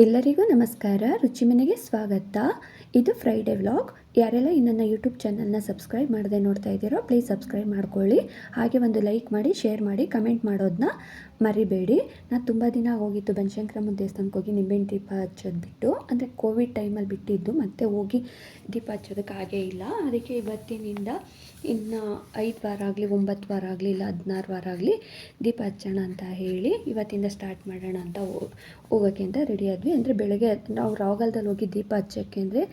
ಎಲ್ಲರಿಗೂ ನಮಸ್ಕಾರ. ರುಚಿ ಮನೆಗೆ ಸ್ವಾಗತ. ಇದು ಫ್ರೈಡೇ ವ್ಲಾಗ್ ಯಾರೆಲ್ಲ ಈ ನನ್ನ ಯೂಟ್ಯೂಬ್ ಚಾನಲ್ನ ಸಬ್ಸ್ಕ್ರೈಬ್ ಮಾಡದೆ ನೋಡ್ತಾ ಇದ್ದೀರೋ ಪ್ಲೀಸ್ ಸಬ್ಸ್ಕ್ರೈಬ್ ಮಾಡ್ಕೊಳ್ಳಿ. ಹಾಗೆ ಒಂದು ಲೈಕ್ ಮಾಡಿ ಶೇರ್ ಮಾಡಿ ಕಮೆಂಟ್ ಮಾಡೋದನ್ನ ಮರಿಬೇಡಿ. ನಾನು ತುಂಬ ದಿನ ಹೋಗಿತ್ತು ಬನಶಂಕರಮ್ಮ ದೇವಸ್ಥಾನಕ್ಕೆ ಹೋಗಿ ನಿಂಬೆಹಣ್ಣು ದೀಪ ಹಚ್ಚೋದು ಬಿಟ್ಟು ಅಂದರೆ ಕೋವಿಡ್ ಟೈಮಲ್ಲಿ ಬಿಟ್ಟಿದ್ದು, ಮತ್ತೆ ಹೋಗಿ ದೀಪ ಹಚ್ಚೋದಕ್ಕೆ ಆಗೇ ಇಲ್ಲ. ಅದಕ್ಕೆ ಇವತ್ತಿನಿಂದ ಇನ್ನು ಐದು ವಾರ ಆಗಲಿ, ಒಂಬತ್ತು ವಾರ ಆಗಲಿ, ಇಲ್ಲ ಹದಿನಾರು ವಾರ ಆಗಲಿ ದೀಪ ಹಚ್ಚೋಣ ಅಂತ ಹೇಳಿ ಇವತ್ತಿಂದ ಸ್ಟಾರ್ಟ್ ಮಾಡೋಣ ಅಂತ ಹೋಗೋಕ್ಕೆ ಅಂತ ರೆಡಿ ಆದ್ವಿ. ಅಂದರೆ ಬೆಳಗ್ಗೆ, ನಾವು ರಾಗಲ್ದಲ್ಲಿ ಹೋಗಿ ದೀಪ ಹಚ್ಚೋಕ್ಕೆ ಅಂದರೆ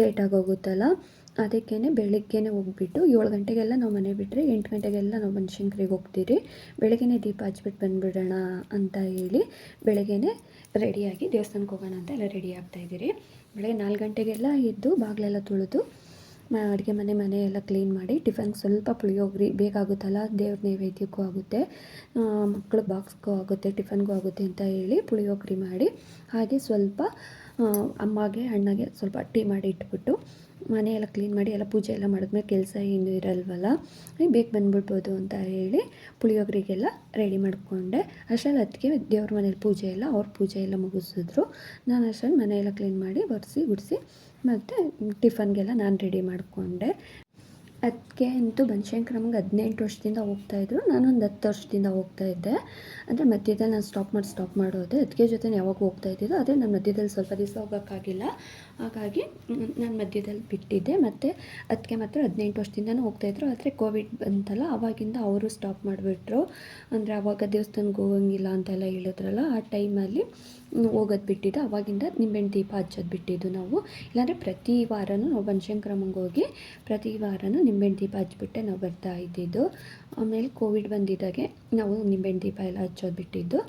ಲೇಟಾಗಿ ಹೋಗುತ್ತಲ್ಲ ಅದಕ್ಕೇ ಬೆಳಗ್ಗೆನೇ ಹೋಗ್ಬಿಟ್ಟು ಏಳು ಗಂಟೆಗೆಲ್ಲ ನಾವು ಮನೆ ಬಿಟ್ಟರೆ ಎಂಟು ಗಂಟೆಗೆಲ್ಲ ನಾವು ಬನಶಂಕರಿಗೆ ಹೋಗ್ತೀರಿ. ಬೆಳಗ್ಗೆನೇ ದೀಪ ಹಚ್ಬಿಟ್ಟು ಬಂದುಬಿಡೋಣ ಅಂತ ಹೇಳಿ ಬೆಳಗ್ಗೆನೇ ರೆಡಿಯಾಗಿ ದೇವಸ್ಥಾನಕ್ಕೆ ಹೋಗೋಣ ಅಂತ ಎಲ್ಲ ರೆಡಿ ಆಗ್ತಾಯಿದ್ದೀರಿ ಬೆಳಗ್ಗೆ ನಾಲ್ಕು ಗಂಟೆಗೆಲ್ಲ ಇದ್ದು ಬಾಗಿಲೆಲ್ಲ ತುಳಿದು ಅಡುಗೆ ಮನೆ ಮನೆ ಎಲ್ಲ ಕ್ಲೀನ್ ಮಾಡಿ ಟಿಫನ್ ಸ್ವಲ್ಪ ಪುಳಿಯೋಗರೆ ಬೇಕಾಗುತ್ತಲ್ಲ ದೇವ್ರ ನೈವೇದ್ಯಕ್ಕೂ ಆಗುತ್ತೆ ಮಕ್ಕಳು ಬಾಕ್ಸ್ಗೂ ಆಗುತ್ತೆ, ಟಿಫನ್ಗೂ ಆಗುತ್ತೆ ಅಂತ ಹೇಳಿ ಪುಳಿಯೋಗ್ರಿ ಮಾಡಿ ಹಾಗೆ ಸ್ವಲ್ಪ ಅಮ್ಮಗೆ, ಅಣ್ಣಗೆ ಸ್ವಲ್ಪ ಟೀ ಮಾಡಿ ಇಟ್ಬಿಟ್ಟು ಮನೆ ಎಲ್ಲ ಕ್ಲೀನ್ ಮಾಡಿ ಎಲ್ಲ ಪೂಜೆ ಎಲ್ಲ ಮಾಡಿದ್ಮೇಲೆ ಕೆಲಸ ಏನು ಇರಲ್ವಲ್ಲ? ಬೇಗ ಬಂದ್ಬಿಡ್ಬೋದು ಅಂತ ಹೇಳಿ ಪುಳಿಯೋಗರಿಗೆಲ್ಲ ರೆಡಿ ಮಾಡಿಕೊಂಡೆ. ಅಷ್ಟರಲ್ಲಿ ಅದಕ್ಕೆ ದೇವ್ರ ಮನೇಲಿ ಪೂಜೆ ಎಲ್ಲ, ಅವ್ರ ಪೂಜೆ ಎಲ್ಲ ಮುಗಿಸಿದ್ರು. ನಾನು ಅಷ್ಟರಲ್ಲಿ ಮನೆಯೆಲ್ಲ ಕ್ಲೀನ್ ಮಾಡಿ ಒರೆಸಿ, ಗುಡಿಸಿ ಮತ್ತು ಟಿಫನ್ಗೆಲ್ಲ ನಾನು ರೆಡಿ ಮಾಡಿಕೊಂಡೆ. ಅದಕ್ಕೆ ಅಂತೂ ಬನಶಂಕರಮ್ಮಗೆ ಹದಿನೆಂಟು ವರ್ಷದಿಂದ ಹೋಗ್ತಾಯಿದ್ರು ನಾನೊಂದು ಹತ್ತು ವರ್ಷದಿಂದ ಹೋಗ್ತಾ ಇದ್ದೆ. ಅಂದರೆ ಮಧ್ಯದಲ್ಲಿ ನಾನು ಸ್ಟಾಪ್ ಮಾಡಿ ಸ್ಟಾಪ್ ಮಾಡೋದು. ಅದಕ್ಕೆ ಜೊತೆ ಯಾವಾಗ ಹೋಗ್ತಾ ಇದ್ದಿದ್ದು ಅದೇ ನಾನು ಮಧ್ಯದಲ್ಲಿ ಸ್ವಲ್ಪ ದಿವಸ ಹೋಗೋಕ್ಕಾಗಿಲ್ಲ. ಹಾಗಾಗಿ ನಾನು ಮಧ್ಯದಲ್ಲಿ ಬಿಟ್ಟಿದ್ದೆ. ಮತ್ತು ಅದಕ್ಕೆ ಮಾತ್ರ ಹದಿನೆಂಟು ವರ್ಷದಿಂದನೂ ಹೋಗ್ತಾಯಿದ್ರು ಆದರೆ ಕೋವಿಡ್ ಬಂತಲ್ಲ ಆವಾಗಿಂದ ಅವರು ಸ್ಟಾಪ್ ಮಾಡಿಬಿಟ್ರು. ಅಂದರೆ ಆವಾಗ ದೇವಸ್ಥಾನಕ್ಕೆ ಹೋಗಂಗಿಲ್ಲ ಅಂತೆಲ್ಲ ಹೇಳಿದ್ರಲ್ಲ, ಆ ಟೈಮಲ್ಲಿ ಹೋಗೋದು ಬಿಟ್ಟಿದ್ದು, ಅವಾಗಿಂದ ನಿಂಬೆಹಣ್ಣು ದೀಪ ಹಚ್ಚೋದು ಬಿಟ್ಟಿದ್ದು ನಾವು. ಇಲ್ಲಾಂದರೆ ಪ್ರತಿ ವಾರನೂ ನಾವು ಬನಶಂಕರಮ್ಮಂಗೆ ಹೋಗಿ ಪ್ರತಿ ವಾರನೂ ನಿಂಬೆಹಣ್ಣು ದೀಪ ಹಚ್ಚಿಬಿಟ್ಟೆ ನಾವು ಬರ್ತಾ ಇದ್ದಿದ್ದು. ಆಮೇಲೆ ಕೋವಿಡ್ ಬಂದಿದ್ದಾಗೆ ನಾವು ನಿಂಬೆಹಣ್ಣು ದೀಪ ಎಲ್ಲ ಹಚ್ಚೋದು ಬಿಟ್ಟಿದ್ದು.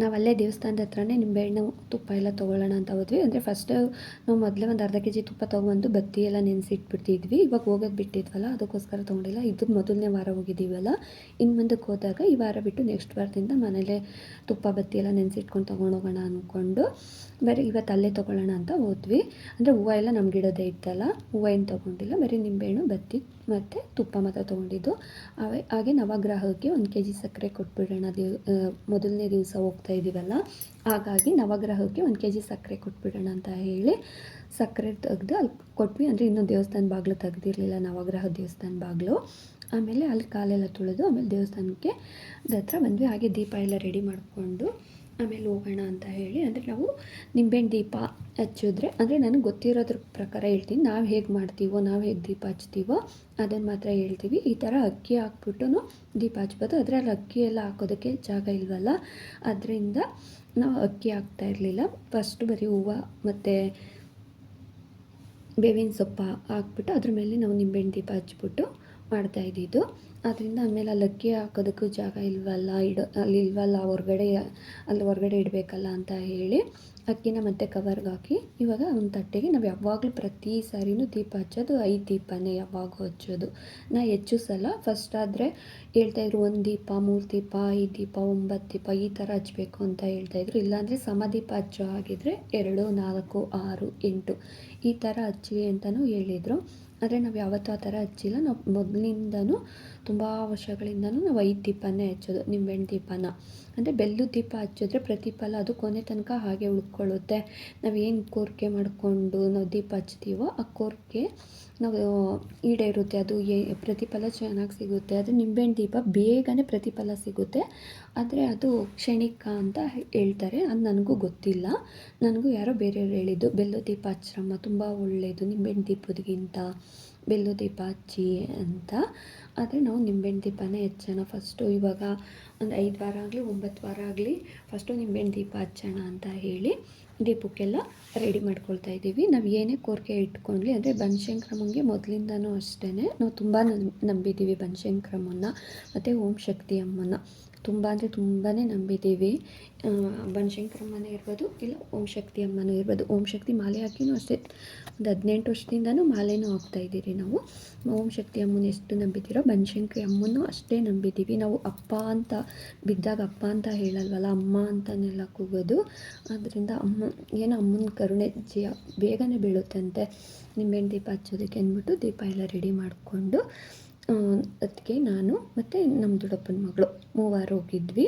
ನಾವು ಅಲ್ಲೇ ದೇವಸ್ಥಾನದ ಹತ್ರನೇ ನಿಂಬೆಹಣ್ಣು ತುಪ್ಪ ಎಲ್ಲ ತೊಗೊಳ್ಳೋಣ ಅಂತ ಹೋದ್ವಿ. ಅಂದರೆ ಫಸ್ಟ್ ನಾವು ಮೊದಲೇ ಒಂದು ಅರ್ಧ ಕೆ ಜಿ ತುಪ್ಪ ತೊಗೊಂಡು ಬತ್ತಿ ಎಲ್ಲ ನೆನೆಸಿಟ್ಬಿಡ್ತಿದ್ವಿ. ಇವಾಗ ಹೋಗೋದು ಬಿಟ್ಟಿದ್ವಲ್ಲ, ಅದಕ್ಕೋಸ್ಕರ ತೊಗೊಂಡಿಲ್ಲ. ಇದು ಮೊದಲನೇ ವಾರ ಹೋಗಿದ್ದೀವಲ್ಲ. ಇನ್ನು ಮುಂದಕ್ಕೆ ಹೋದಾಗ ಈ ವಾರ ಬಿಟ್ಟು ನೆಕ್ಸ್ಟ್ ವಾರದಿಂದ ಮನೇಲೇ ತುಪ್ಪ, ಬತ್ತಿ ಎಲ್ಲ ನೆನೆಸಿಟ್ಕೊಂಡು ತೊಗೊಂಡೋಗೋಣ ಅಂದ್ಕೊಂಡು ಬರೀ ಇವತ್ತು ಅಲ್ಲೇ ತೊಗೊಳ್ಳೋಣ ಅಂತ ಹೋದ್ವಿ. ಅಂದರೆ ಹೂವು ಎಲ್ಲ ನಮ್ಮ ಗಿಡದೇ ಇತ್ತಲ್ಲ, ಹೂವು ಏನು ತೊಗೊಂಡಿಲ್ಲ. ಬರೀ ನಿಂಬೆಹಣ್ಣು, ಬತ್ತಿ ಮತ್ತು ತುಪ್ಪ ಮಾತ್ರ ತೊಗೊಂಡಿದ್ದು. ಅವೇ, ಹಾಗೆ ನವಗ್ರಹಕ್ಕೆ ಒಂದು ಕೆ ಜಿ ಸಕ್ಕರೆ ಕೊಟ್ಬಿಡೋಣ ದಿವ್ ಮೊದಲನೇ ದಿವಸ ಹೋಗ್ತಾ ಇದ್ದೀವಲ್ಲ ಹಾಗಾಗಿ ನವಗ್ರಹಕ್ಕೆ ಒಂದು ಕೆ ಜಿ ಸಕ್ಕರೆ ಕೊಟ್ಬಿಡೋಣ ಅಂತ ಹೇಳಿ ಸಕ್ಕರೆ ತೆಗೆದು ಅಲ್ಲಿ ಕೊಟ್ವಿ. ಅಂದರೆ ಇನ್ನೂ ದೇವಸ್ಥಾನ ಬಾಗಿಲು ತೆಗ್ದಿರಲಿಲ್ಲ, ನವಗ್ರಹ ದೇವಸ್ಥಾನ ಬಾಗಿಲು. ಆಮೇಲೆ ಅಲ್ಲಿ ಕಾಲೆಲ್ಲ ತುಳಿದು ಆಮೇಲೆ ದೇವಸ್ಥಾನಕ್ಕೆ ಹತ್ರ ಬಂದ್ವಿ. ಹಾಗೆ ದೀಪ ಎಲ್ಲ ರೆಡಿ ಮಾಡಿಕೊಂಡು ಆಮೇಲೆ ಹೋಗೋಣ ಅಂತ ಹೇಳಿ, ಅಂದರೆ ನಾವು ನಿಂಬೆಹಣ್ಣು ದೀಪ ಹಚ್ಚಿದ್ರೆ, ಅಂದರೆ ನನಗೆ ಗೊತ್ತಿರೋದ್ರ ಪ್ರಕಾರ ಹೇಳ್ತೀನಿ, ನಾವು ಹೇಗೆ ಮಾಡ್ತೀವೋ, ನಾವು ಹೇಗೆ ದೀಪ ಹಚ್ತೀವೋ ಅದನ್ನು ಮಾತ್ರ ಹೇಳ್ತೀವಿ. ಈ ಥರ ಅಕ್ಕಿ ಹಾಕ್ಬಿಟ್ಟು ದೀಪ ಹಚ್ಬೋದು. ಆದರೆ ಅಲ್ಲಿ ಅಕ್ಕಿ ಎಲ್ಲ ಹಾಕೋದಕ್ಕೆ ಜಾಗ ಇಲ್ವಲ್ಲ? ಅದರಿಂದ ನಾವು ಅಕ್ಕಿ ಹಾಕ್ತಾ ಇರಲಿಲ್ಲ. ಫಸ್ಟ್ ಬರೀ ಹೂವು ಮತ್ತು ಬೇವಿನ ಸೊಪ್ಪು ಹಾಕ್ಬಿಟ್ಟು ಅದ್ರ ಮೇಲೆ ನಾವು ನಿಂಬೆಹಣ್ಣು ದೀಪ ಹಚ್ಬಿಟ್ಟು ಮಾಡ್ತಾ ಇದ್ದಿದ್ದು. ಅದರಿಂದ ಆಮೇಲೆ ಅಲ್ಲಿ ಅಕ್ಕಿ ಹಾಕೋದಕ್ಕೂ ಜಾಗ ಇಲ್ವಲ್ಲ, ಇಡೋ ಅಲ್ಲಿ ಇಲ್ವಲ್ಲ, ಹೊರ್ಗಡೆ, ಅಲ್ಲಿ ಹೊರ್ಗಡೆ ಇಡಬೇಕಲ್ಲ ಅಂತ ಹೇಳಿ ಅಕ್ಕಿನ ಮತ್ತೆ ಕವರ್ಗೆ ಹಾಕಿ ಇವಾಗ ಒಂದು ತಟ್ಟೆಗೆ ನಾವು ಯಾವಾಗಲೂ ಪ್ರತಿ ಸಾರಿನೂ ದೀಪ ಹಚ್ಚೋದು ಐದು ದೀಪನೇ ಯಾವಾಗೂ ಹಚ್ಚೋದು. ನಾ ಹೆಚ್ಚು ಸಲ ಫಸ್ಟ್ ಆದರೆ ಹೇಳ್ತಾಯಿದ್ರು ಒಂದು ದೀಪ, ಮೂರು ದೀಪ, ಐದು ದೀಪ, ಒಂಬತ್ತು ದೀಪ ಈ ಥರ ಹಚ್ಚಬೇಕು ಅಂತ ಹೇಳ್ತಾಯಿದ್ರು ಇಲ್ಲಾಂದರೆ ಸಮದೀಪ ಹಚ್ಚೋ ಹಾಗಿದ್ರೆ ಎರಡು, ನಾಲ್ಕು, ಆರು, ಎಂಟು ಈ ಥರ ಹಚ್ಚಿ ಅಂತಲೂ ಹೇಳಿದರು. ಆದರೆ ನಾವು ಯಾವತ್ತೂ ಆ ಥರ ಹಚ್ಚಿಲ್ಲ. ನಾವು ಮೊದಲಿಂದನೂ ತುಂಬ ವರ್ಷಗಳಿಂದನೂ ನಾವು ಐದು ದೀಪನೇ ಹಚ್ಚೋದು, ನಿಂಬೆಹಣ್ಣು ದೀಪನ. ಅಂದರೆ ಬೆಲ್ಲದ ದೀಪ ಹಚ್ಚಿದ್ರೆ ಪ್ರತಿಫಲ ಅದು ಕೊನೆ ತನಕ ಹಾಗೆ ಉಳ್ಕೊಳ್ಳುತ್ತೆ. ಏನು ಕೋರಿಕೆ ಮಾಡಿಕೊಂಡು ನಾವು ದೀಪ ಹಚ್ತೀವೋ ಆ ಕೋರಿಕೆ ನಾವು ಈಡೇರುತ್ತೆ ಅದು ಏ, ಪ್ರತಿಫಲ ಚೆನ್ನಾಗಿ ಸಿಗುತ್ತೆ. ಅದು ನಿಂಬೆಹಣ್ಣು ದೀಪ ಬೇಗನೆ ಪ್ರತಿಫಲ ಸಿಗುತ್ತೆ. ಆದರೆ ಅದು ಕ್ಷಣಿಕ ಅಂತ ಹೇಳ್ತಾರೆ, ಅದು ನನಗೂ ಗೊತ್ತಿಲ್ಲ. ನನಗೂ ಯಾರೋ ಬೇರೆಯವ್ರು ಹೇಳಿದ್ದು, ಬೆಲ್ಲ ದೀಪ ಆಶ್ರಮ ತುಂಬ ಒಳ್ಳೆಯದು ನಿಂಬೆಹಣ್ಣು ದೀಪದ್ಗಿಂತ ಬೆಲ್ಲ ದೀಪ ಹಚ್ಚಿ ಅಂತ. ಆದರೆ ನಾವು ನಿಂಬೆಹಣ್ಣು ದೀಪನೇ ಹಚ್ಚೋಣ ಫಸ್ಟು ಇವಾಗ, ಒಂದು ಐದು ವಾರ ಆಗಲಿ, ಒಂಬತ್ತು ವಾರ ಆಗಲಿ ಫಸ್ಟು ನಿಂಬೆಹಣ್ಣು ದೀಪ ಹಚ್ಚೋಣ ಅಂತ ಹೇಳಿ. ದೀಪಕ್ಕೆಲ್ಲ ರೆಡಿ ಮಾಡ್ಕೊಳ್ತಾ ಇದ್ದೀವಿ. ನಾವು ಏನೇ ಕೋರಿಕೆ ಇಟ್ಕೊಂಡ್ಲಿ, ಅಂದರೆ ಬನಶಂಕ್ರಮಂಗೆ ಮೊದಲಿಂದನೂ ಅಷ್ಟೇ ನಾವು ತುಂಬ ನಂಬಿದ್ದೀವಿ ಬನಶಂಕ್ರಮನ್ನ ಮತ್ತು ಓಂ ಶಕ್ತಿ ಅಮ್ಮನ ತುಂಬ ಅಂದರೆ ತುಂಬಾ ನಂಬಿದ್ದೀವಿ ಬನಶಂಕ್ರಮ್ಮನೇ ಇರ್ಬೋದು, ಇಲ್ಲ ಓಂ ಶಕ್ತಿ ಅಮ್ಮನೂ ಇರ್ಬೋದು. ಓಂ ಶಕ್ತಿ ಮಾಲೆ ಹಾಕಿನೂ ಅಷ್ಟೇ. ಒಂದು ಹದಿನೆಂಟು ವರ್ಷದಿಂದನೂ ಮಾಲೆನೂ ಹಾಕ್ತಾ ಇದ್ದೀರಿ ನಾವು. ಓಂ ಶಕ್ತಿ ಅಮ್ಮನ ಎಷ್ಟು ನಂಬಿದ್ದೀರೋ ಬನಶಂಕರಿ ಅಮ್ಮನೂ ಅಷ್ಟೇ ನಂಬಿದ್ದೀವಿ ನಾವು ಅಪ್ಪ ಅಂತ, ಬಿದ್ದಾಗ ಅಪ್ಪ ಅಂತ ಹೇಳಲ್ವಲ್ಲ, ಅಮ್ಮ ಅಂತನೆಲ್ಲ ಕೂಗೋದು. ಅದರಿಂದ ಅಮ್ಮ ಏನೋ ಅಮ್ಮನ ಕರುಣೆ ಜಿಯ ಬೇಗನೆ ಬೀಳುತ್ತಂತೆ ನಿಂಬೆಹಣ್ಣು ದೀಪ ಹಚ್ಚೋದಕ್ಕೆ ಅಂದ್ಬಿಟ್ಟು ದೀಪ ಎಲ್ಲ ರೆಡಿ ಮಾಡಿಕೊಂಡು ಅದಕ್ಕೆ ನಾನು ಮತ್ತು ನಮ್ಮ ದೊಡ್ಡಪ್ಪನ ಮಗಳು ಮೂವರು ಹೋಗಿದ್ವಿ.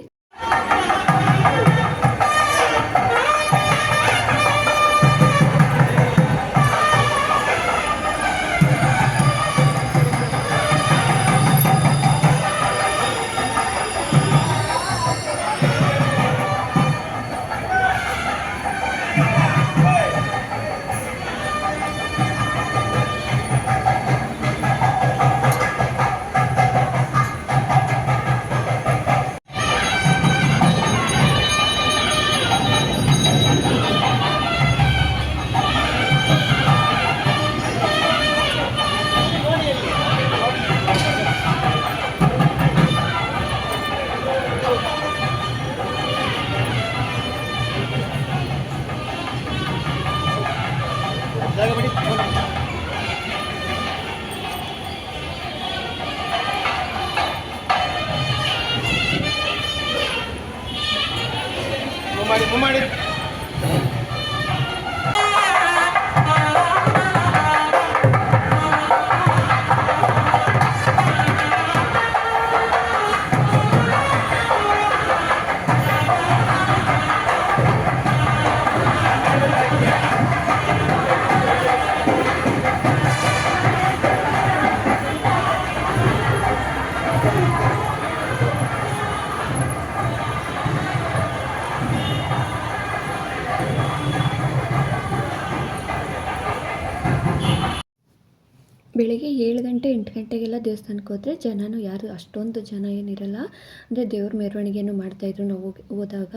ಬೆಳಿಗ್ಗೆ ಏಳು ಗಂಟೆ ಎಂಟು ಗಂಟೆಗೆಲ್ಲ ದೇವಸ್ಥಾನಕ್ಕೆ ಹೋದರೆ ಜನನೂ ಯಾರು ಅಷ್ಟೊಂದು ಜನ ಏನಿರಲ್ಲ. ಅಂದರೆ ದೇವ್ರ ಮೆರವಣಿಗೆನೂ ಮಾಡ್ತಾಯಿದ್ರು ನಾವು ಹೋದಾಗ.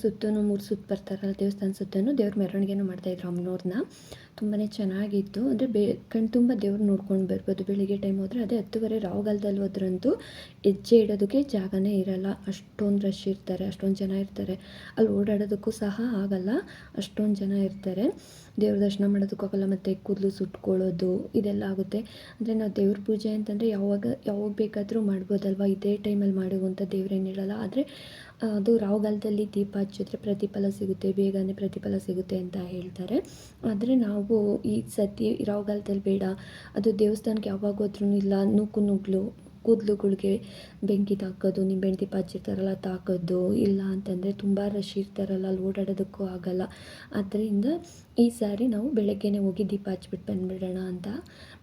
ಸುತ್ತೂ ಮೂರು ಸುತ್ತು ಬರ್ತಾರಲ್ಲ ದೇವಸ್ಥಾನ ಸುತ್ತನೂ ದೇವ್ರ ಮೆರವಣಿಗೆನೂ ಮಾಡ್ತಾಯಿದ್ರು ಅಮ್ಮನವ್ರನ್ನ ತುಂಬಾ ಚೆನ್ನಾಗಿತ್ತು. ಅಂದರೆ ಬೇ, ಕಣ್ ತುಂಬ ದೇವ್ರು ನೋಡ್ಕೊಂಡು ಬರ್ಬೋದು. ಬೆಳಿಗ್ಗೆ ಟೈಮ್ ಹೋದರೆ ಅದೇ ಹತ್ತುವರೆ ರಾವುಗಾಲದಲ್ಲಿ ಹೋದ್ರಂತೂ ಹೆಜ್ಜೆ ಇಡೋದಕ್ಕೆ ಜಾಗನೇ ಇರಲ್ಲ. ಅಷ್ಟೊಂದು ರಶ್ ಇರ್ತಾರೆ, ಅಷ್ಟೊಂದು ಜನ ಇರ್ತಾರೆ. ಅಲ್ಲಿ ಓಡಾಡೋದಕ್ಕೂ ಸಹ ಆಗಲ್ಲ. ಅಷ್ಟೊಂದು ಜನ ಇರ್ತಾರೆ. ದೇವ್ರ ದರ್ಶನ ಮಾಡೋದಕ್ಕೂ ಆಗಲ್ಲ. ಮತ್ತು ಕೂದಲು ಸುಟ್ಕೊಳ್ಳೋದು, ಇದೆಲ್ಲ ಆಗುತ್ತೆ. ಅಂದರೆ ನಾವು ದೇವ್ರ ಪೂಜೆ ಅಂತಂದರೆ ಯಾವಾಗ ಯಾವಾಗ ಬೇಕಾದರೂ ಮಾಡ್ಬೋದಲ್ವ? ಇದೇ ಟೈಮಲ್ಲಿ ಮಾಡುವಂಥ ದೇವ್ರೇನಿರಲ್ಲ ಆದರೆ ಅದು ರಾಹುಗಾಲದಲ್ಲಿ ದೀಪ ಹಚ್ಚಿದ್ರೆ ಪ್ರತಿಫಲ ಸಿಗುತ್ತೆ, ಬೇಗನೆ ಪ್ರತಿಫಲ ಸಿಗುತ್ತೆ ಅಂತ ಹೇಳ್ತಾರೆ. ಆದರೆ ನಾವು ಈ ಸತಿ ರಾಹುಗಾಲದಲ್ಲಿ ಬೇಡ. ಅದು ದೇವಸ್ಥಾನಕ್ಕೆ ಯಾವಾಗ ಹೋದ್ರೂ ಇಲ್ಲ, ನೂಕು ನುಗ್ಲು, ಕೂದಲುಗಳಿಗೆ ಬೆಂಕಿ ತಾಕೋದು ನಿಂಬೆಹಣ್ಣು ದೀಪ ಹಚ್ಚಿರ್ತಾರಲ್ಲ ತಾಕೋದು, ಇಲ್ಲ ಅಂತಂದರೆ ತುಂಬ ರಶ್ ಇರ್ತಾರಲ್ಲ, ಅಲ್ಲಿ ಓಡಾಡೋದಕ್ಕೂ ಆಗಲ್ಲ. ಆದ್ದರಿಂದ ಈ ಸಾರಿ ನಾವು ಬೆಳಗ್ಗೆನೇ ಹೋಗಿ ದೀಪ ಹಚ್ಬಿಟ್ಟು ಬಂದುಬಿಡೋಣ ಅಂತ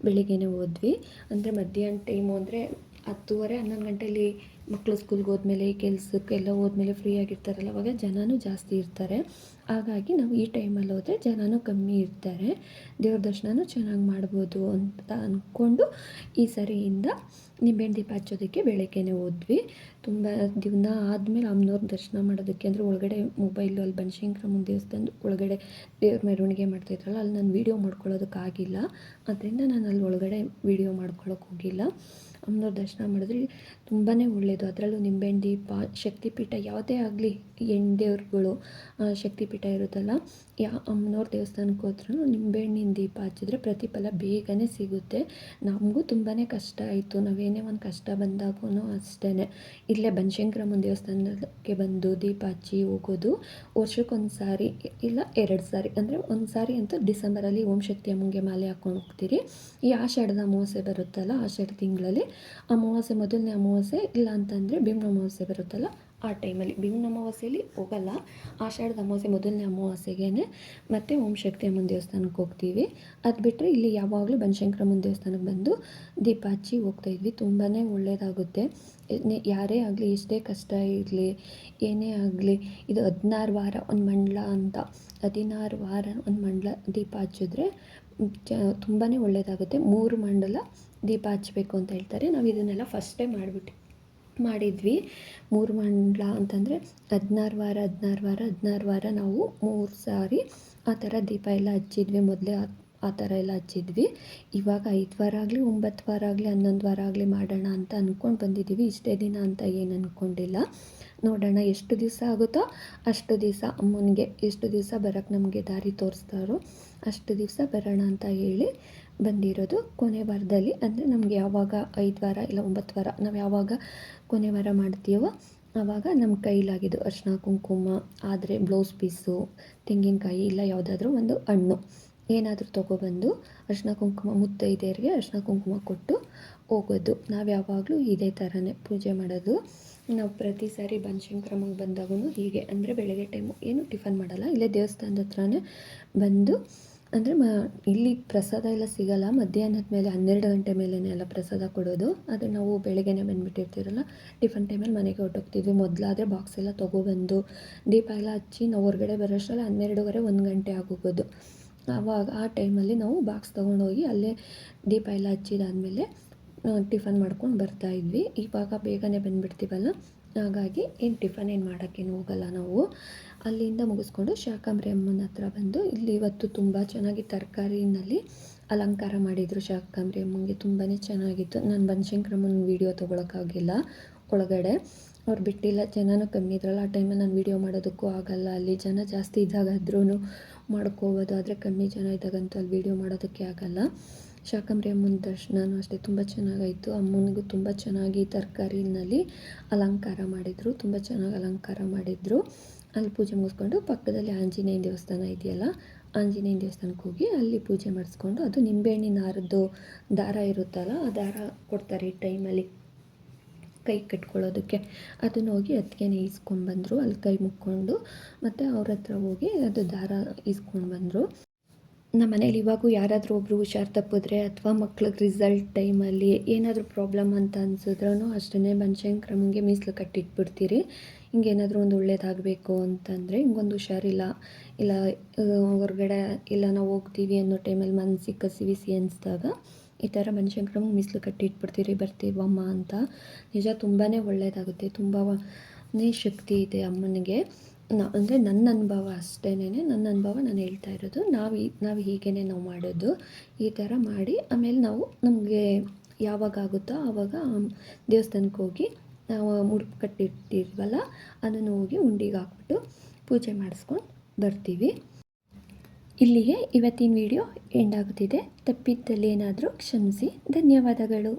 ಬೆಳಗ್ಗೆನೇ ಹೋದ್ವಿ. ಅಂದರೆ ಮಧ್ಯಾಹ್ನ ಟೈಮು ಅಂದರೆ ಹತ್ತುವರೆ, ಹನ್ನೊಂದು ಗಂಟೆಲಿ ಮಕ್ಕಳು ಸ್ಕೂಲ್ಗೆ ಹೋದ್ಮೇಲೆ ಕೆಲಸಕ್ಕೆಲ್ಲ ಹೋದ್ಮೇಲೆ ಫ್ರೀ ಆಗಿರ್ತಾರಲ್ಲ, ಅವಾಗ ಜನನೂ ಜಾಸ್ತಿ ಇರ್ತಾರೆ. ಹಾಗಾಗಿ ನಾವು ಈ ಟೈಮಲ್ಲಿ ಹೋದರೆ ಜನನೂ ಕಮ್ಮಿ ಇರ್ತಾರೆ. ದೇವ್ರ ದರ್ಶನನೂ ಚೆನ್ನಾಗಿ ಮಾಡ್ಬೋದು ಅಂತ ಅಂದ್ಕೊಂಡು ಈ ಸರಿಯಿಂದ ನಿಂಬೆಹಣ್ಣು ದೀಪ ಹಚ್ಚೋದಕ್ಕೆ ಬೆಳಗ್ಗೆನೇ ಹೋದ್ವಿ. ತುಂಬ ದಿನ ಆದಮೇಲೆ ಅಮ್ಮನವ್ರ ದರ್ಶನ ಮಾಡೋದಕ್ಕೆ ಅಂದರೆ ಒಳಗಡೆ ಮೊಬೈಲು ಅಲ್ಲಿ ಬನಶಂಕರಮ್ಮನ ದೇವಸ್ಥಾನದ ಒಳಗಡೆ ದೇವ್ರ ಮೆರವಣಿಗೆ ಮಾಡ್ತಾಯಿದ್ರಲ್ಲ ಅಲ್ಲಿ ನಾನು ವೀಡಿಯೋ ಮಾಡ್ಕೊಳ್ಳೋದಕ್ಕಾಗಿಲ್ಲ. ಅದರಿಂದ ನಾನು ಅಲ್ಲಿ ಒಳಗಡೆ ವೀಡಿಯೋ ಮಾಡ್ಕೊಳ್ಳೋಕೆ ಹೋಗಿಲ್ಲ. ಅಮ್ಮನವ್ರ ದರ್ಶನ ಮಾಡಿದ್ರೆ ತುಂಬಾ ಒಳ್ಳೆಯದು ಅದರಲ್ಲೂ ನಿಂಬೆಹಣ್ಣು ದೀಪ ಶಕ್ತಿಪೀಠ ಯಾವುದೇ ಆಗಲಿ ಹೆಣ್ಣು ದೇವ್ರುಗಳು ಶಕ್ತಿಪೀಠ ಇರುತ್ತಲ್ಲ, ಯಾ, ಅಮ್ಮನವ್ರ ದೇವಸ್ಥಾನಕ್ಕೆ ಹೋದ್ರೂ ನಿಂಬೆಹಣ್ಣಿನ ದೀಪ ಹಚ್ಚಿದ್ರೆ ಪ್ರತಿಫಲ ಬೇಗನೆ ಸಿಗುತ್ತೆ. ನಮಗೂ ತುಂಬಾ ಕಷ್ಟ ಆಯಿತು. ನಾವೇನೇ ಒಂದು ಕಷ್ಟ ಬಂದಾಗೂ ಅಷ್ಟೇ ಇಲ್ಲೇ ಬನಶಂಕರಮ್ಮನ ದೇವಸ್ಥಾನಕ್ಕೆ ಬಂದು ದೀಪ ಹಚ್ಚಿ ಹೋಗೋದು ವರ್ಷಕ್ಕೊಂದು ಸಾರಿ, ಇಲ್ಲ ಎರಡು ಸಾರಿ, ಅಂದರೆ ಒಂದು ಸಾರಿ ಅಂತೂ ಡಿಸೆಂಬರಲ್ಲಿ ಓಂ ಶಕ್ತಿ ಅಮ್ಮಂಗೆ ಮಾಲೆ ಹಾಕ್ಕೊಂಡು ಹೋಗ್ತೀರಿ. ಈ ಆಷಾಢದ ಅಮಾವಾಸ್ಯೆ ಬರುತ್ತಲ್ಲ ಆಷಾಢ ತಿಂಗಳಲ್ಲಿ ಅಮಾವಾಸ್ಯೆ ಮೊದಲನೇ ಅಮಾವಾಸ್ಯೆ ಇಲ್ಲ ಅಂತಂದರೆ ಭೀಮ್ನ ಅಮಾವಾಸ್ಯೆ ಬರುತ್ತಲ್ಲ ಆ ಟೈಮಲ್ಲಿ ಭೀಮ್ನ ಅಮಾವಾಸ್ಯೆಯಲ್ಲಿ ಹೋಗಲ್ಲ. ಆಷಾಢದ ಅಮಾವಾಸ್ಯೆ ಮೊದಲನೇ ಅಮಾವಾಸ್ಯೆಗೆ ಮತ್ತು ಓಂ ಶಕ್ತಿ ಅಮ್ಮನ ದೇವಸ್ಥಾನಕ್ಕೆ ಹೋಗ್ತೀವಿ. ಅದು ಬಿಟ್ಟರೆ ಇಲ್ಲಿ ಯಾವಾಗಲೂ ಬನಶಂಕರಮ್ಮನ ದೇವಸ್ಥಾನಕ್ಕೆ ಬಂದು ದೀಪ ಹಚ್ಚಿ ಹೋಗ್ತಾಯಿದ್ವಿ ತುಂಬಾ ಒಳ್ಳೆಯದಾಗುತ್ತೆ ಯಾರೇ ಆಗಲಿ, ಎಷ್ಟೇ ಕಷ್ಟ ಇರಲಿ, ಏನೇ ಆಗಲಿ, ಇದು ಹದಿನಾರು ವಾರ ಒಂದು ಮಂಡಲ ಅಂತ. ಹದಿನಾರು ವಾರ ಒಂದು ಮಂಡಲ ದೀಪ ಹಚ್ಚಿದ್ರೆ ಚ ತುಂಬಾ ಒಳ್ಳೆಯದಾಗುತ್ತೆ ಮೂರು ಮಂಡಲ ದೀಪ ಹಚ್ಚಬೇಕು ಅಂತ ಹೇಳ್ತಾರೆ. ನಾವು ಇದನ್ನೆಲ್ಲ ಫಸ್ಟೇ ಮಾಡಿಬಿಟ್ಟು ಮಾಡಿದ್ವಿ. ಮೂರು ಮಂಡಲ ಅಂತಂದರೆ ಹದಿನಾರು ವಾರ ಹದಿನಾರು ವಾರ ಹದಿನಾರು ವಾರ ನಾವು ಮೂರು ಸಾರಿ ಆ ಥರ ದೀಪ ಎಲ್ಲ ಹಚ್ಚಿದ್ವಿ. ಮೊದಲೇ ಆ ಥರ ಎಲ್ಲ ಹಚ್ಚಿದ್ವಿ. ಇವಾಗ ಐದು ವಾರ ಆಗಲಿ, ಒಂಬತ್ತು ವಾರ ಆಗಲಿ, ಹನ್ನೊಂದು ವಾರ ಆಗಲಿ ಮಾಡೋಣ ಅಂತ ಅಂದ್ಕೊಂಡು ಬಂದಿದ್ದೀವಿ ಇಷ್ಟೇ ದಿನ ಅಂತ ಏನು ಅಂದ್ಕೊಂಡಿಲ್ಲ ನೋಡೋಣ ಎಷ್ಟು ದಿವಸ ಆಗುತ್ತೋ ಅಷ್ಟು ದಿವಸ ಅಮ್ಮನಿಗೆ, ಎಷ್ಟು ದಿವಸ ಬರೋಕ್ಕೆ ನಮಗೆ ದಾರಿ ತೋರಿಸ್ತಾರೋ ಅಷ್ಟು ದಿವಸ ಬರೋಣ ಅಂತ ಹೇಳಿ ಬಂದಿರೋದು ಕೊನೆ ವಾರದಲ್ಲಿ. ಅಂದರೆ ನಮಗೆ ಯಾವಾಗ ಐದು ವಾರ ಇಲ್ಲ ಒಂಬತ್ತು ವಾರ, ನಾವು ಯಾವಾಗ ಕೊನೆ ವಾರ ಮಾಡ್ತೀವೋ ಆವಾಗ ನಮ್ಮ ಕೈಲಾಗಿದ್ದು ಅರ್ಶಿನ ಕುಂಕುಮ, ಆದರೆ ಬ್ಲೌಸ್ ಪೀಸು, ತೆಂಗಿನಕಾಯಿ ಇಲ್ಲ ಯಾವುದಾದ್ರೂ ಒಂದು ಹಣ್ಣು. ಏನಾದರೂ ತೊಗೊಬಂದು ಅರ್ಶಿನ ಕುಂಕುಮ ಮುತ್ತೈದೆಯರಿಗೆ ಅರ್ಶಿನ ಕುಂಕುಮ ಕೊಟ್ಟು ಹೋಗೋದು. ನಾವು ಯಾವಾಗಲೂ ಇದೇ ಥರನೇ ಪೂಜೆ ಮಾಡೋದು. ನಾವು ಪ್ರತಿ ಸಾರಿ ಬನಶಂಕರಮ್ಮಗೆ ಬಂದಾಗೂ ಹೀಗೆ. ಅಂದರೆ ಬೆಳಗ್ಗೆ ಟೈಮು ಏನು ಟಿಫನ್ ಮಾಡಲ್ಲ, ಇಲ್ಲೇ ದೇವಸ್ಥಾನದ ಹತ್ರನೇ ಬಂದು ಅಂದರೆ ಮ, ಇಲ್ಲಿ ಪ್ರಸಾದ ಎಲ್ಲ ಸಿಗಲ್ಲ. ಮಧ್ಯಾಹ್ನದ ಮೇಲೆ, ಹನ್ನೆರಡು ಗಂಟೆ ಮೇಲೇ ಎಲ್ಲ ಪ್ರಸಾದ ಕೊಡೋದು. ಆದರೆ ನಾವು ಬೆಳಗ್ಗೆನೇ ಬಂದುಬಿಟ್ಟಿರ್ತೀರಲ್ಲ, ಟಿಫನ್ ಟೈಮಲ್ಲಿ ಮನೆಗೆ ಹೊರ್ಟೋಗ್ತಿದ್ವಿ. ಮೊದಲಾದರೆ ಬಾಕ್ಸ್ ಎಲ್ಲ ತೊಗೊಬಂದು, ದೀಪ ಎಲ್ಲ ಹಚ್ಚಿ ನಾವು ಹೊರಗಡೆ ಬರೋಷ್ಟರಲ್ಲಿ ಹನ್ನೆರಡುವರೆ, ಒಂದು ಗಂಟೆ ಆಗೋಗೋದು. ಆವಾಗ, ಆ ಟೈಮಲ್ಲಿ ನಾವು ಬಾಕ್ಸ್ ತೊಗೊಂಡೋಗಿ ಅಲ್ಲೇ ದೀಪ ಎಲ್ಲ ಹಚ್ಚಿದಾದಮೇಲೆ ಟಿಫನ್ ಮಾಡ್ಕೊಂಡು ಬರ್ತಾಯಿದ್ವಿ ಇವಾಗ ಬೇಗನೆ ಬಂದುಬಿಡ್ತೀವಲ್ಲ, ಹಾಗಾಗಿ ಏನು ಟಿಫನ್ ಏನು ಮಾಡೋಕ್ಕೇನು ಹೋಗಲ್ಲ ನಾವು. ಅಲ್ಲಿಂದ ಮುಗಿಸ್ಕೊಂಡು ಶಾಕಂಬರಿ ಅಮ್ಮನ ಹತ್ರ ಬಂದು ಇಲ್ಲಿ ಇವತ್ತು ತುಂಬ ಚೆನ್ನಾಗಿ ತರಕಾರಿನಲ್ಲಿ ಅಲಂಕಾರ ಮಾಡಿದರು ಶಾಕಂಬರಿ ಅಮ್ಮನಿಗೆ ತುಂಬಾ ಚೆನ್ನಾಗಿತ್ತು. ನಾನು ಬನಶಂಕರಮ್ಮನ ವೀಡಿಯೋ ತೊಗೊಳಕ್ಕಾಗಿಲ್ಲ. ಒಳಗಡೆ ಅವ್ರು ಬಿಟ್ಟಿಲ್ಲ, ಜನನೂ ಕಮ್ಮಿ ಇದ್ರಲ್ಲ, ಆ ಟೈಮಲ್ಲಿ ನಾನು ವೀಡಿಯೋ ಮಾಡೋದಕ್ಕೂ ಆಗಲ್ಲ. ಅಲ್ಲಿ ಜನ ಜಾಸ್ತಿ ಇದ್ದಾಗಾದ್ರೂ ಮಾಡ್ಕೋಬೋದು, ಆದರೆ ಕಮ್ಮಿ ಜನ ಇದ್ದಾಗಂತೂ ಅಲ್ಲಿ ವೀಡಿಯೋ ಮಾಡೋದಕ್ಕೆ ಆಗಲ್ಲ. ಶಾಕಂಬರಿ ಅಮ್ಮನ ದರ್ಶನವೂ ಅಷ್ಟೇ ತುಂಬ ಚೆನ್ನಾಗಾಯಿತು. ಅಮ್ಮನಿಗೂ ತುಂಬ ಚೆನ್ನಾಗಿ ತರಕಾರಿನಲ್ಲಿ ಅಲಂಕಾರ ಮಾಡಿದರು, ತುಂಬ ಚೆನ್ನಾಗಿ ಅಲಂಕಾರ ಮಾಡಿದರು. ಅಲ್ಲಿ ಪೂಜೆ ಮುಗಿಸ್ಕೊಂಡು ಪಕ್ಕದಲ್ಲಿ ಆಂಜನೇಯ ದೇವಸ್ಥಾನ ಇದೆಯಲ್ಲ, ಆಂಜನೇಯನ ದೇವಸ್ಥಾನಕ್ಕೆ ಹೋಗಿ ಅಲ್ಲಿ ಪೂಜೆ ಮಾಡಿಸ್ಕೊಂಡು ಅದು ನಿಂಬೆಹಣ್ಣಿನ ಹಾರದ್ದು ದಾರ ಇರುತ್ತಲ್ಲ, ಆ ದಾರ ಕೊಡ್ತಾರೆ ಈ ಟೈಮಲ್ಲಿ ಕೈ ಕಟ್ಕೊಳ್ಳೋದಕ್ಕೆ. ಅದನ್ನು ಹೋಗಿ ಅತ್ತಿಗೆನೇ ಈಸ್ಕೊಂಡ್ಬಂದರು, ಅಲ್ಲಿ ಕೈ ಮುಕ್ಕೊಂಡು ಮತ್ತು ಅವ್ರ ಹತ್ರ ಹೋಗಿ ಅದು ದಾರ ಈಸ್ಕೊಂಡು ಬಂದರು ನಮ್ಮ ಮನೇಲಿ ಇವಾಗೂ ಯಾರಾದರೂ ಒಬ್ಬರು ಹುಷಾರು ತಪ್ಪಿದ್ರೆ ಅಥವಾ ಮಕ್ಳಿಗೆ ರಿಸಲ್ಟ್ ಟೈಮಲ್ಲಿ ಏನಾದರೂ ಪ್ರಾಬ್ಲಮ್ ಅಂತ ಅನ್ಸಿದ್ರೂ ಅಷ್ಟೇ ಕ್ರಮಂಗೆ ಮೀಸಲು ಕಟ್ಟಿಟ್ಬಿಡ್ತೀರಿ. ಹಿಂಗೇನಾದರೂ ಒಂದು ಒಳ್ಳೇದಾಗಬೇಕು ಅಂತಂದರೆ ಹಿಂಗೊಂದು ಹುಷಾರಿಲ್ಲ. ಇಲ್ಲ ಹೊರಗಡೆ ಇಲ್ಲ ನಾವು ಹೋಗ್ತೀವಿ ಅನ್ನೋ ಟೈಮಲ್ಲಿ ಮನಸ್ಸಿಗೆ ಕಸಿವಿಸಿ ಅನಿಸಿದಾಗ ಈ ಥರ ಬನಶಂಕರಮ್ಮಗೆ ಮೀಸಲು ಕಟ್ಟಿಟ್ಬಿಡ್ತೀರಿ, ಬರ್ತೀವಮ್ಮ ಅಂತ. ನಿಜ ತುಂಬಾ ಒಳ್ಳೆಯದಾಗುತ್ತೆ ತುಂಬಾ ಶಕ್ತಿ ಇದೆ ಅಮ್ಮನಿಗೆ. ನ, ಅಂದರೆ ನನ್ನ ಅನುಭವ ಅಷ್ಟೇನೆ ನನ್ನ ಅನುಭವ ನಾನು ಹೇಳ್ತಾ ಇರೋದು. ನಾವು ಈ, ನಾವು ಹೀಗೇ ನಾವು ಮಾಡೋದು. ಈ ಥರ ಮಾಡಿ ಆಮೇಲೆ ನಾವು ನಮಗೆ ಯಾವಾಗ ಆಗುತ್ತೋ ಆವಾಗ ದೇವಸ್ಥಾನಕ್ಕೆ ಹೋಗಿ ನಾವು ಮುಡುಪು ಕಟ್ಟಿರ್ತೀವಲ್ಲ, ಅದನ್ನು ಹೋಗಿ ಉಂಡಿಗೆ ಹಾಕ್ಬಿಟ್ಟು ಪೂಜೆ ಮಾಡಿಸ್ಕೊಂಡು ಬರ್ತೀವಿ. ಇಲ್ಲಿಗೆ ಇವತ್ತಿನ ವಿಡಿಯೋ ಎಂಡ್ ಆಗುತ್ತಿದೆ. ತಪ್ಪಿದ್ದಲ್ಲಿ ಏನಾದರೂ ಕ್ಷಮಿಸಿ. ಧನ್ಯವಾದಗಳು.